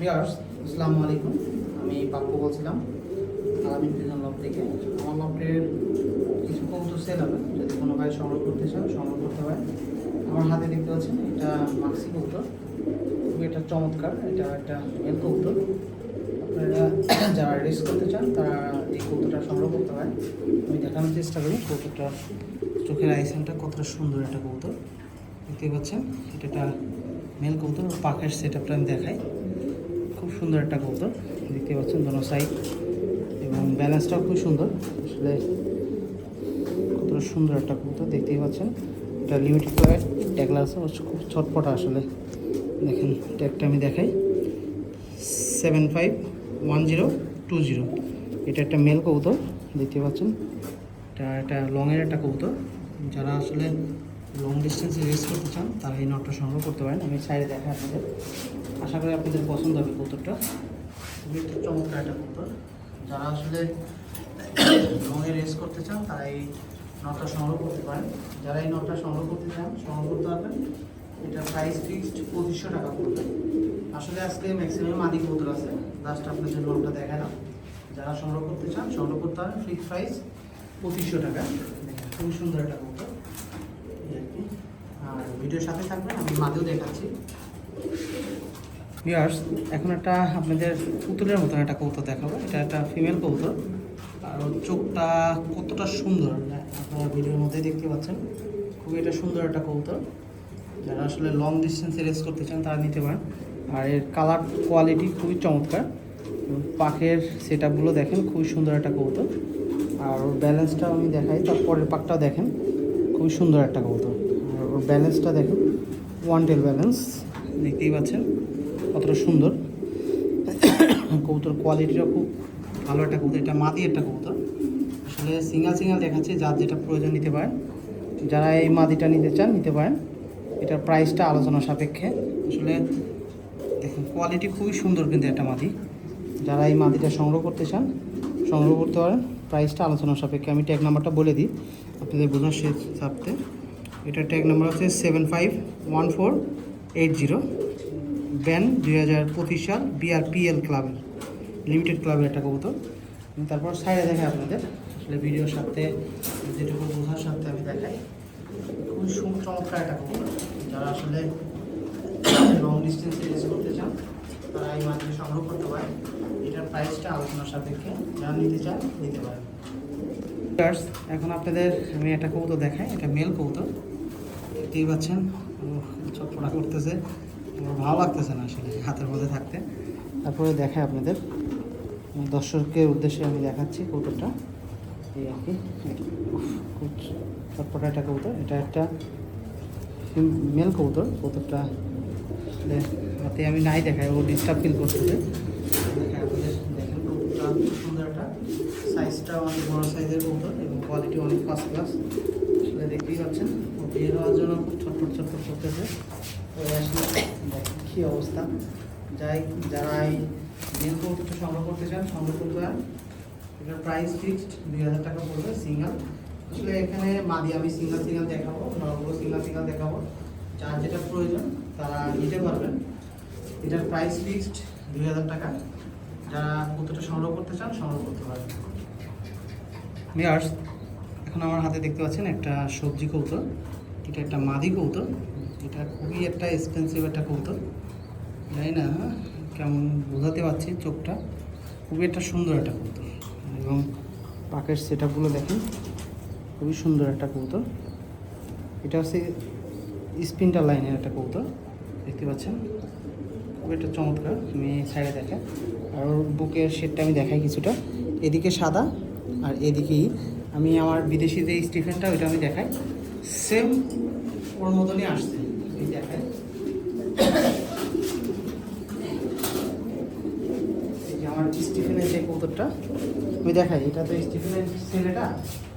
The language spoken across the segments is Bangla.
ভিউয়ার্স আসসালামু আলাইকুম। আমি পাপ্পু বলছিলাম আলামিন পিজন লব থেকে। আমার লবটের কিছু কৌতুক সেল হবে। যদি কোনো ভাই সংগ্রহ করতে চান সংগ্রহ করতে হয় আমার হাতে দেখতে পাচ্ছেন, এটা মাক্সি খুবই একটা চমৎকার, এটা একটা মেল কৌতুক আপনারা যারা রেস করতে চান, তারা এই কৌতুকটা সংগ্রহ করতে হয় আমি দেখানোর চেষ্টা করি কৌতুকটা চোখের আইসেনটা কতটা সুন্দর একটা কৌতুক দেখতে পাচ্ছেন, এটা মেল কৌতুক পাখের সেট আপটা আমি দেখাই। সুন্দর একটা কৌতুক দেখতে পাচ্ছেন দোনো সাইড এবং ব্যালেন্সটাও খুব সুন্দর। আসলে কত সুন্দর একটা কৌতুক দেখতেই পাচ্ছেন। এটা লিমিটেড প্লায়ের ট্যাগলা আছে খুব ছটপটা আসলে। দেখেন ট্যাগটা আমি দেখাই। Seven five one zero two zero এটা একটা মেল কৌতুক দেখতে পাচ্ছেন। এটা একটা লংয়ের একটা কৌতুক যারা আসলে লং ডিস্টেন্সে রেস করতে চান তারা এই নটটা সংগ্রহ করতে পারেন। আমি সাইডে দেখাই আপনাদের। আশা করি আপনাদের পছন্দ হবে কৌতুকটা খুবই একটা চমৎকার একটা কৌতুক যারা আসলে লংয়ে রেস করতে চান, তারা এই নটটা সংগ্রহ করতে পারেন। যারা এই নটটা সংগ্রহ করতে চান, সংগ্রহ করতে পারবেন। এটা প্রাইস ফিক্সড পঁচিশশো টাকা পড়বে আসলে আজকে ম্যাক্সিমাম আদি কৌতুক আছে। লাস্ট আপনাদের নটটা দেখালাম। যারা সংগ্রহ করতে চান, সংগ্রহ করতে পারেন ফিক্সড প্রাইস পঁচিশশো টাকা। খুবই সুন্দর একটা কৌতুক আর ভিডিওর সাথে থাকবেন, আমি মাঝেও দেখাচ্ছি। ভিউয়ার্স এখন একটা আপনাদের পুতুলের মতন একটা কৌতুক দেখাবো। এটা একটা ফিমেল কৌতুক আর চোখটা কতটা সুন্দর, আপনারা ভিডিওর মধ্যে দেখতে পাচ্ছেন। খুবই এটা সুন্দর একটা কৌতুক যারা আসলে লং ডিস্টেন্সে রেস করতে চান, তারা নিতে পারেন। আর এর কালার কোয়ালিটি খুবই চমৎকার। পাখের সেট আপগুলো দেখেন, খুবই সুন্দর একটা কৌতুক আর ব্যালেন্সটাও আমি দেখাই, তারপরের পাকটাও দেখেন। খুবই সুন্দর একটা কৌতুক আর ওর ব্যালেন্সটা দেখেন ওয়ান টেল ব্যালেন্স দেখতেই পাচ্ছেন কতটা সুন্দর। কবুতর কোয়ালিটিটা খুব ভালো একটা কবুতর, এটা মাদি একটা কবুতর। আসলে সিঙ্গেল সিঙ্গেল দেখাচ্ছে, যার যেটা প্রয়োজন নিতে পারেন। যারা এই মাদিটা নিতে চান, নিতে পারেন। এটার প্রাইসটা আলোচনা সাপেক্ষে। আসলে দেখুন কোয়ালিটি খুবই সুন্দর কিন্তু একটা মাদি। যারা এই মাদিটা সংগ্রহ করতে চান, সংগ্রহ করতে পারেন। প্রাইসটা আলোচনা সাপেক্ষে, আমি ট্যাগ নাম্বারটা বলে দিই। আপনাদের বোঝার সে সাপতে এটার ট্যাগ নাম্বার হচ্ছে seven five one four eight zero ban দুই হাজার পঁচিশ সাল বিআরপিএল ক্লাবের লিমিটেড ক্লাবের একটা কবুতর। তারপর সাইডে দেখাই আপনাদের। আসলে ভিডিওর সাথে, যেটুকু বোঝার সাথে আমি দেখাই। খুবই সুম চমৎকার একটা কবুতর। যারা আসলে লং ডিস্টেন্সে রেস করতে চান, তারা এই মাছটি সংগ্রহ করতে পারেন। এটার প্রাইসটা আলোচনার সাপেক্ষে যারা নিতে চান, নিতে পারেন। এখন আপনাদের, আমি একটা কবুতর দেখাই এটা মেল কবুতর। দেখতেই পাচ্ছেন চটপটা করতেছে। ভালো লাগতেছে না আসলে হাতের মধ্যে থাকতে। তারপরে দেখাই আপনাদের। দর্শকের উদ্দেশ্যে আমি দেখাচ্ছি কৌতুকটা এই আর কি চটপটা একটা কৌতুক এটা একটা মেল কৌতুক কৌতুকটা আসলে হাতে আমি নাই দেখাই, ও ডিস্টার্ব ফিল করতেছে। দেখাই আপনাদের, দেখেন কৌতুকটা সুন্দর একটা। সাইজটা অনেক বড় সাইজের কৌতুক এবং কোয়ালিটি অনেক ফার্স্ট ক্লাস আসলে দেখতেই পাচ্ছেন, ও বিয়ে হওয়ার জন্য খুব ছটফট ছটফট করতেছে। তো আসলে কী অবস্থা। যাই, যারা এই মেল কৌতুকটা সংগ্রহ করতে চান, সংগ্রহ করতে পারেন। এটার প্রাইস ফিক্সড দুই হাজার টাকা পড়বে সিঙ্গেল আসলে এখানে মাদি আমি সিঙ্গেল সিঙ্গেল দেখাবো নরগুলো সিঙ্গেল সিঙ্গেল দেখাবো। যার যেটা প্রয়োজন, তারা নিতে পারবেন। এটার প্রাইস ফিক্সড দুই হাজার টাকা। যারা কতটা সংগ্রহ করতে চান, সংগ্রহ করতে পারবেন। ভিয়ার্স এখন আমার হাতে দেখতে পাচ্ছেন একটা সবজি কৌতুক এটা একটা মাদি কৌতুক এটা খুবই একটা এক্সপেন্সিভ একটা কৌতুক জানি না কেমন বোঝাতে পারছি চোখটা। খুবই একটা সুন্দর একটা কৌতুক এবং পাকের সেট আপগুলো দেখেন। খুবই সুন্দর একটা কৌতুক এটা হচ্ছে স্পিনটা লাইনের একটা কৌতুক দেখতে পাচ্ছেন? খুব একটা চমৎকার। আমি সাইডে দেখাই আর বুকের শেডটা আমি দেখাই কিছুটা। এদিকে সাদা আর এদিকেই আমি আমার বিদেশি যে স্টিফেনটা, ওইটা আমি দেখাই। সেম ওর মতনই আসছে, এই দেখাই আমার স্টিফেনের যে কৌতুকটা আমি দেখাই। এটা তো স্টিফেনের ছেলেটা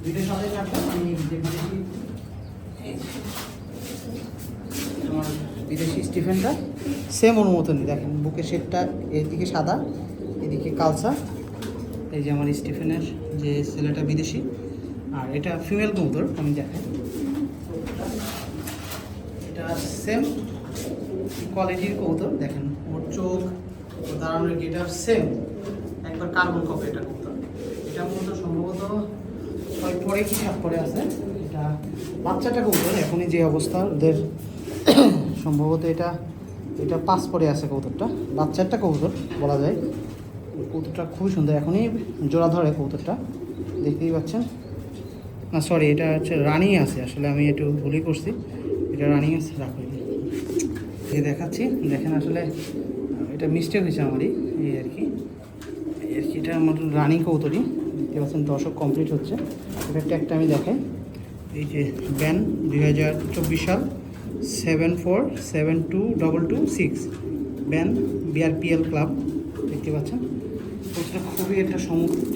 দুইটার সাথে থাকবে, আমি বিদেশি আমার বিদেশি স্টিফেনটা সেম ওর মতনই। দেখেন, বুকের শেডটা এদিকে সাদা, এদিকে কালসা। এই যে আমার স্টিফেনের যে ছেলেটা বিদেশি, আর এটা ফিমেল কবুতর, আমি দেখাই। এটা সেম কোয়ালিটির কবুতর, দেখেন, ওর চোখ দাঁড়ানোর গেট সেম একবার কার্বন কপি এটা করতে এটা মূলত সম্ভবত ছয় পরে কি সাত পরে আছে, এটা বাচ্চাটা কৌতর এখনই যে অবস্থা, ওদের সম্ভবত এটা এটা পাঁচ পরে আছে কৌতরটা বাচ্চাটা কৌতর বলা যায়। কৌতরটা খুবই সুন্দর। এখনই জোড়া ধরে কৌতরটা দেখতেই পাচ্ছেন। না সরি এটা হচ্ছে রানিং আছে। আসলে আমি একটু ভুলই করছি। এটা রানিং আছে, রাখি এই দেখাচ্ছি, দেখেন আসলে, এটা মিস্টেক হয়েছে আমারই, এই আর কি। আর কি, এটা আমার রানিং কৌতরি দেখতে পাচ্ছেন দশক কমপ্লিট হচ্ছে। এটা ট্যাগটা আমি দেখাই। এই যে ব্যান দুই হাজার চব্বিশ সাল seven four seven two double two six ban BRPL club দেখতে পাচ্ছেন। কৌতরটা খুবই একটা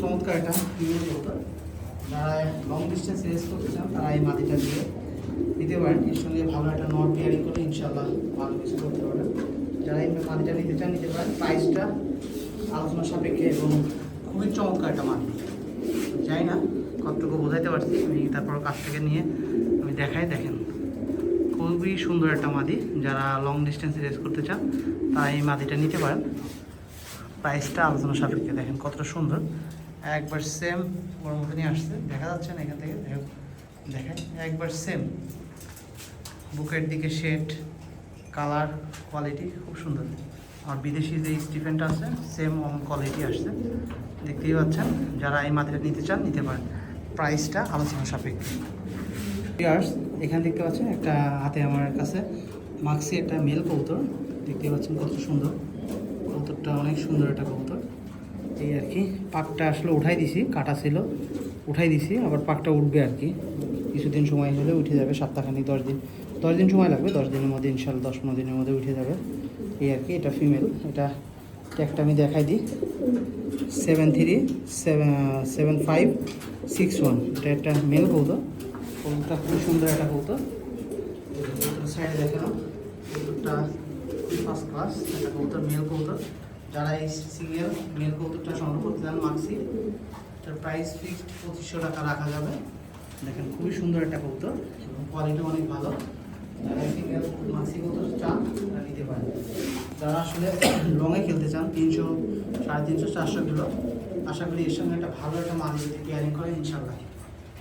চমৎকার একটা। যারা লং ডিস্টেন্স রেস করতে চান, তারা এই মাটিটা দিয়ে দিতে পারেন। এর সঙ্গে ভালো একটা নট পেয়ারিং করে ইনশাল্লাহ ভালো কিছু করতে পারেন যারা এই মাটিটা নিতে চান, নিতে পারেন। প্রাইসটা আলোচনা সাপেক্ষে এবং খুবই চমৎকার একটা মাটি। যাই না কতটুকু বোঝাইতে পারছি। আমি তারপর কাছ থেকে নিয়ে আমি দেখাই, দেখেন। খুবই সুন্দর একটা মাদি যারা লং ডিস্টেন্সে রেস করতে চান, তারা এই মাদিটা নিতে পারেন। প্রাইসটা আলোচনা সাপেক্ষে দেখেন কতটা সুন্দর। একবার সেম ওর মতনই আসছে। দেখা যাচ্ছে না এখান থেকে। দেখেন, একবার সেম বুকের দিকে শেড কালার কোয়ালিটি খুব সুন্দর। আর বিদেশি যে স্টিফেনটা আছে সেম কোয়ালিটি আসছে। দেখতেই পাচ্ছেন, যারা এই মাত্রা নিতে চান, নিতে পারেন। প্রাইসটা আলোচনা সাপেক্ষে। ইয়ার্স এখানে দেখতে পাচ্ছেন, একটা হাতে আমার কাছে মাক্সি, একটা মেল কবুতর। দেখতে পাচ্ছেন কত সুন্দর। কবুতরটা, অনেক সুন্দর একটা কবুতর। এই আর কি, পাকটা আসলে উঠাই দিছি, কাটা ছিল, উঠাই দিছি, আবার পাকটা উঠবে আর কি। কিছুদিন সময় হলে উঠে যাবে সপ্তাহখানিক দশ দিন দশ দিন সময় লাগবে, দশ দিনের মধ্যে, ইনশাল্লাহ দশ পনেরো দিনের মধ্যে উঠে যাবে। এই আর কি, এটা ফিমেল এটা একটা আমি দেখাই দিই। Seven three seven seven five six one এটা একটা মেল কৌতো কৌতোটা খুব সুন্দর একটা কৌতো সাইডে দেখানো কৌতোটা ফার্স্ট ক্লাস একটা কৌতোর মেল কৌতোর যারা এই সিঙ্গেল মেল কৌতোরটা সংগ্রহ করতে চান মাক্সি তার প্রাইস ফিক্সড পঁচিশশো টাকা রাখা যাবে। দেখেন, খুবই সুন্দর একটা কৌতোর এবং কোয়ালিটি অনেক ভালো। যারা সিঙ্গেল মাক্সি কৌতোর চান, তারা নিতে পারেন। যারা আসলে লংয়ে খেলতে চান, তিনশো, সাড়ে তিনশো, চারশো কিলো, আশা করি এর সঙ্গে একটা ভালো একটা মাদি যদি পেয়ারিং করে ইনশাল্লাহ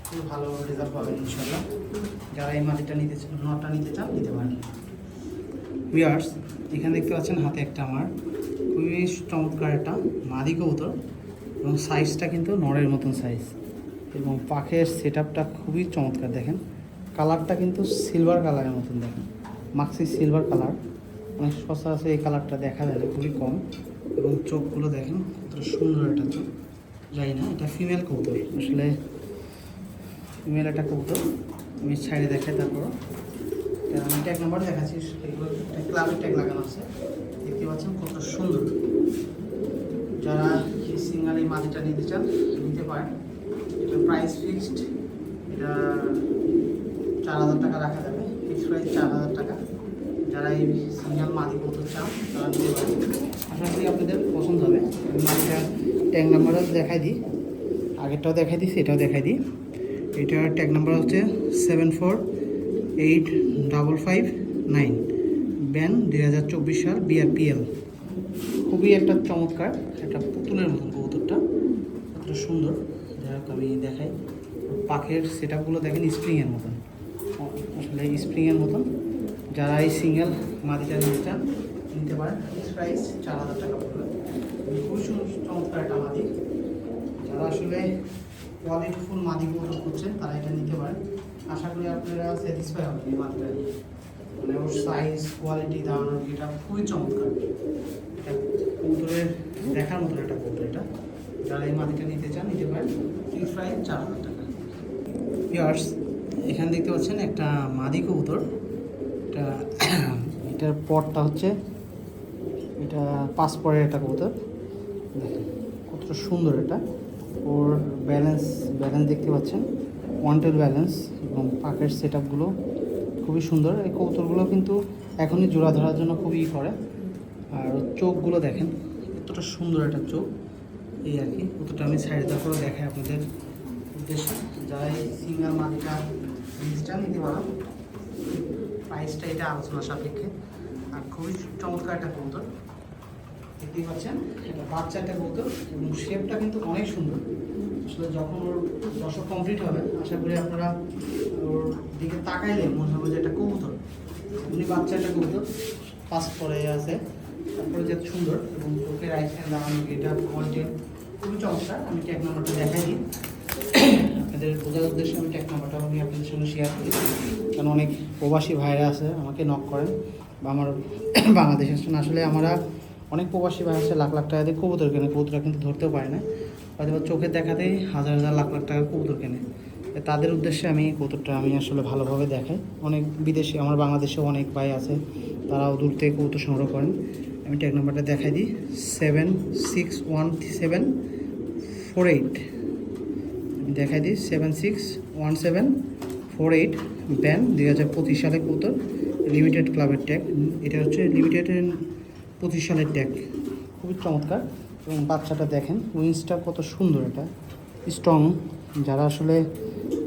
খুব ভালো রেজাল্ট পাবেন ইনশাল্লাহ যারা এই মাটিটা নিতে নটটা নিতে চান, নিতে পারেন। ভিয়ার্স এখানে দেখতে পাচ্ছেন হাতে একটা আমার খুবই চমৎকার একটা মাদি কবুতর এবং সাইজটা কিন্তু নরের মতন সাইজ এবং পাখের সেট খুবই চমৎকার, দেখেন। কালারটা কিন্তু সিলভার কালারের মতন, দেখেন। মাক্সি সিলভার কালার অনেক সচরাচর এই কালারটা দেখা যায় না, খুবই কম। এবং চোখগুলো দেখেন, কতটা সুন্দর একটা চোখ। যাই না, এটা ফিমেল কবুতর। আসলে ফিমেল একটা কবুতর। আমি সাইডে দেখাই তারপর আমি ট্যাগ নাম্বার দেখাচ্ছি, এগুলো ক্লাবের ট্যাগ লাগানো আছে। দেখতে পাচ্ছেন কত সুন্দর। যারা সিঙ্গাল এই মাটিটা নিতে চান, নিতে পারেন। এটা প্রাইস ফিক্সড এটা চার হাজার টাকা রাখা যাবে। ফিক্সড প্রাইস চার হাজার টাকা। যারা এই সিঙ্গেল মাটি করতে চান, তারা নিতে পারেন। আশা করি আপনাদের পছন্দ হবে। আমি মাটিটা ট্যাগ নাম্বারও দেখাই দিই। আগেরটাও দেখাই দিই, সেটাও দেখাই দিই। এটার ট্যাগ নাম্বার হচ্ছে seven four eight double five nine ban দুই হাজার চব্বিশ সাল বিআরপিএল খুবই একটা চমৎকার, একটা পুতুলের মতন কবুতরটা। কতটা সুন্দর। যাই হোক, আমি দেখাই। পাখের সেট আপগুলো দেখেন স্প্রিংয়ের মতন। আসলে স্প্রিংয়ের মতন। যারা এই সিঙ্গেল মাদিটা নিতে চান, নিতে পারেন। প্রাইস চার হাজার টাকা পড়বে। খুবই সুন্দর, চমৎকার একটা মাদি যারা আসলে কোয়ালিটিফুল মাদি কবুতর করছেন, তারা এটা নিতে পারেন। আশা করি আপনারা স্যাটিসফাই হবেন এই মাদিটা মানে ওর সাইজ কোয়ালিটি দাঁড়ানোর এটা খুবই চমৎকার। এটা কবুতরের দেখার মতন একটা কবুতর এটা। যারা এই মাদিটা নিতে চান, নিতে পারেন। ফিক্স প্রাইস চার হাজার টাকা। ইয়ার্স এখানে দেখতে পাচ্ছেন একটা মাদি কবুতর। এটা, এটার পটটা হচ্ছে, এটা পাঁচ পরের একটা কবুতর। দেখেন, কতটা সুন্দর এটা। ওর ব্যালেন্স ব্যালেন্স দেখতে পাচ্ছেন। ওয়ান্টেড ব্যালেন্স এবং পাকের সেট আপগুলো খুবই সুন্দর। এই কবুতরগুলো কিন্তু এখনই জোড়া ধরার জন্য খুবই করে। আর চোখগুলো দেখেন, কতটা সুন্দর একটা চোখ। এই আর কি, কতটা আমি সাইডে করে দেখাই আপনাদের উদ্দেশ্যে। যারা এই সিঙ্গার মাদিটা জিনিসটা নিতে পারো প্রাইসটা এটা আলোচনা সাপেক্ষে। আর খুবই চমৎকার একটা কবুতর। দেখতেই পাচ্ছেন এটা বাচ্চা একটা কবুতর এবং শেপটা কিন্তু অনেক সুন্দর। আসলে যখন ওর দশক কমপ্লিট হবে, আশা করি আপনারা ওর দিকে তাকাইলে মনে হবে যে একটা কবুতর। বাচ্চা একটা কবুতর পাস করে আছে, তারপরে যে সুন্দর, এবং চোখের আইসেন দাঁড়ানো এটা কন্টেন্ট খুবই চমৎকার। আমি ট্যাগ নাম্বারটা দেখাই দিই। আপনাদের বোঝার উদ্দেশ্যে আমি ট্যাগ নাম্বারটা আমি আপনাদের সঙ্গে শেয়ার করি। কারণ অনেক প্রবাসী ভাইরা আছে, আমাকে নক করেন। বা আমার বাংলাদেশের জন্য আসলে আমরা অনেক প্রবাসী ভাই আছে, লাখ লাখ টাকা দিয়ে কবুতর কেনে। কবুতরটা কিন্তু ধরতেও পারে না। হয়তো বা চোখের দেখাতেই হাজার হাজার লাখ লাখ টাকার কবুতর কেনে। তাদের উদ্দেশ্যে আমি কবুতরটা আমি আসলে ভালোভাবে দেখাই। অনেক বিদেশি, আমার বাংলাদেশেও অনেক ভাই আছে, তারাও দূর থেকে কবুতর সংগ্রহ করেন। আমি ট্যাগ নাম্বারটা দেখাই দিই। Seven six one seven four eight আমি দেখাই দিই। Seven six one seven four eight ban দুই হাজার পঁচিশ সালে কবুতর। লিমিটেড ক্লাবের ট্যাগ এটা হচ্ছে লিমিটেড পঁচিশ সালের ট্যাগ খুবই চমৎকার। এবং বাচ্চাটা দেখেন উইন্সটা কত সুন্দর এটা। স্ট্রং যারা আসলে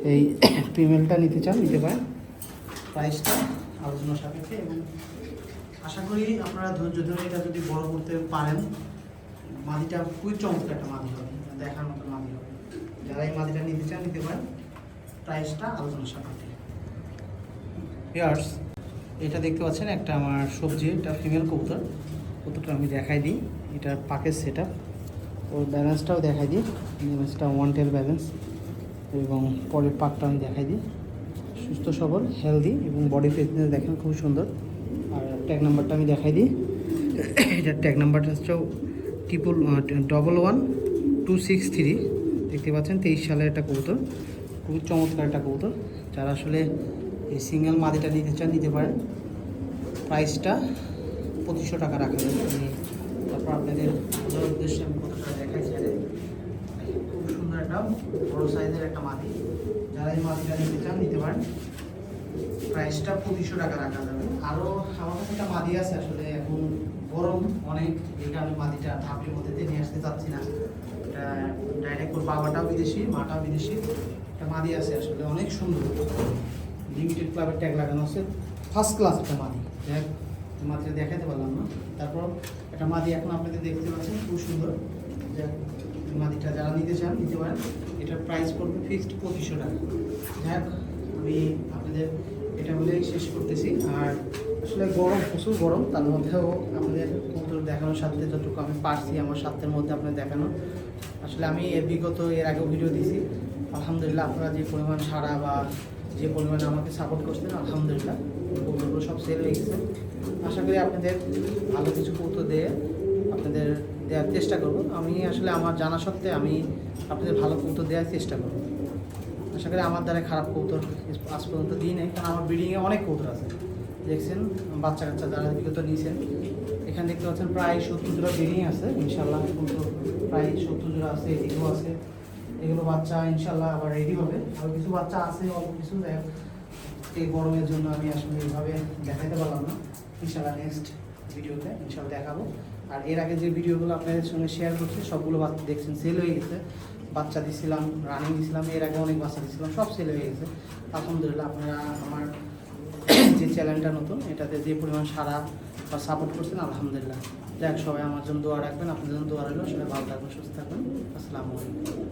এই ফিমেলটা নিতে চান, নিতে পারেন। প্রাইসটা আলোচনা সাপেক্ষে এবং আশা করি আপনারা ধৈর্য ধরে এটা যদি বড় করতে পারেন, মাদিটা খুবই চমৎকার একটা মাদি হবে। দেখার মতো মাদি হবে। যারা এই মাদিটা নিতে চান, নিতে পারেন। প্রাইসটা আলোচনা সাপেক্ষে। ইয়ার্স এটা দেখতে পাচ্ছেন একটা আমার সবজি, এটা ফিমেল কবুতর। কবুতরটা আমি দেখাই দিই। এটার পাকের সেট আপ ওর ব্যালেন্সটাও দেখাই দিই। ব্যালেন্সটা ওয়ান টেল ব্যালেন্স এবং পরের পাকটা আমি দেখাই দিই। সুস্থ, সবল হেলদি এবং বডি ফিটনেস দেখেন খুব সুন্দর। আর ট্যাগ নাম্বারটা আমি দেখাই দিই। এটার ট্যাগ নাম্বারটা হচ্ছে triple double one two six three দেখতে পাচ্ছেন, তেইশ সালের একটা কবুতর। খুবই চমৎকার একটা কবুতর। যারা আসলে এই সিঙ্গেল মাদিটা নিতে চান, নিতে পারেন। প্রাইসটা পঁচিশশো টাকা রাখা। যাবে আমি তারপর আপনাদের বোঝার উদ্দেশ্যে আমি কতটা দেখাই ছেড়ে খুব সুন্দর একটা বড় সাইজের একটা মাদি যারা এই মাদিটা নিতে চান, নিতে পারেন। প্রাইসটা পঁচিশশো টাকা রাখা যাবে। আরও আমার কাছে একটা মাদি আছে আসলে, এখন গরম অনেক এই কারণে মাদিটা ঢাপের মধ্যে দিয়ে নিয়ে আসতে চাচ্ছি না। এটা ডাইরেক্ট ওর বাবাটাও বিদেশি, মাটাও বিদেশি। একটা মাদি আছে আসলে অনেক সুন্দর। লিমিটেড ক্লাবের ট্যাগ লাগানো আছে। ফার্স্ট ক্লাস একটা মাদি দেখ মাদিটা দেখাতে পারলাম না। তারপর একটা মাদি এখন আপনাদের দেখতে পাচ্ছেন, খুব সুন্দর। মাদিটা যারা নিতে চান, নিতে পারেন। এটার প্রাইস পড়বে ফিক্সড পঁচিশশো টাকা। যাক, আমি আপনাদের এটা বলেই শেষ করতেছি। আর আসলে গরম, প্রচুর গরম, তার মধ্যেও আপনাদের কবুতর দেখানোর সাথে যতটুকু আমি পারছি, আমার স্বার্থের মধ্যে আপনাদের দেখানো। আসলে আমি এর বিগত, এর আগেও ভিডিও দিয়েছি আলহামদুলিল্লাহ আপনারা যে পরিমাণ সারা বা যে পরিমাণে আমাকে সাপোর্ট করছেন, আলহামদুলিল্লাহ। কবুতরগুলো সব সেল হয়ে গেছে আশা করি আপনাদের ভালো কিছু কৌতুক দিয়ে আপনাদের দেওয়ার চেষ্টা করব। আমি আসলে আমার জানা সত্ত্বে আমি আপনাদের ভালো কৌতুক দেওয়ার চেষ্টা করব। আশা করি আমার দ্বারা খারাপ কৌতুক আজ পর্যন্ত দিই নেই কারণ আমার ব্রিডিংয়ে অনেক কৌতুক আছে। দেখছেন বাচ্চা কাচ্চা যারা বিগত নিয়েছেন এখানে দেখতে পাচ্ছেন প্রায় সত্তর জোড়া ব্রিডিং আছে ইনশাল্লাহ কৌতুক প্রায় সত্তর জোড়া আছে এদিকেও আছে। এগুলো বাচ্চা ইনশাল্লাহ আবার রেডি হবে। আর কিছু বাচ্চা আছে অল্প কিছু হোক, এই গরমের জন্য আমি আসলে এইভাবে দেখাতে পারলাম না। ইনশাল্লাহ নেক্সট ভিডিওতে ইনশাল্লাহ দেখাবো। আর এর আগে যে ভিডিওগুলো আপনাদের সঙ্গে শেয়ার করছি, সবগুলো বাচ্চা দেখছেন সেল হয়ে গেছে। বাচ্চা দিছিলাম রানিং দিছিলাম, এর আগে অনেক বাচ্চা দিছিলাম, সব সেল হয়ে গেছে। আলহামদুলিল্লাহ আপনারা আমার যে চ্যানেলটা নতুন, এটাতে যে পরিমাণ সারা বা সাপোর্ট করছেন, আলহামদুলিল্লাহ। যাক, সবাই আমার জন্য দোয়া রাখবেন, আপনাদের জন্য দোয়া রইল। সবাই ভালো থাকবেন, সুস্থ থাকবেন। আসসালামু আলাইকুম।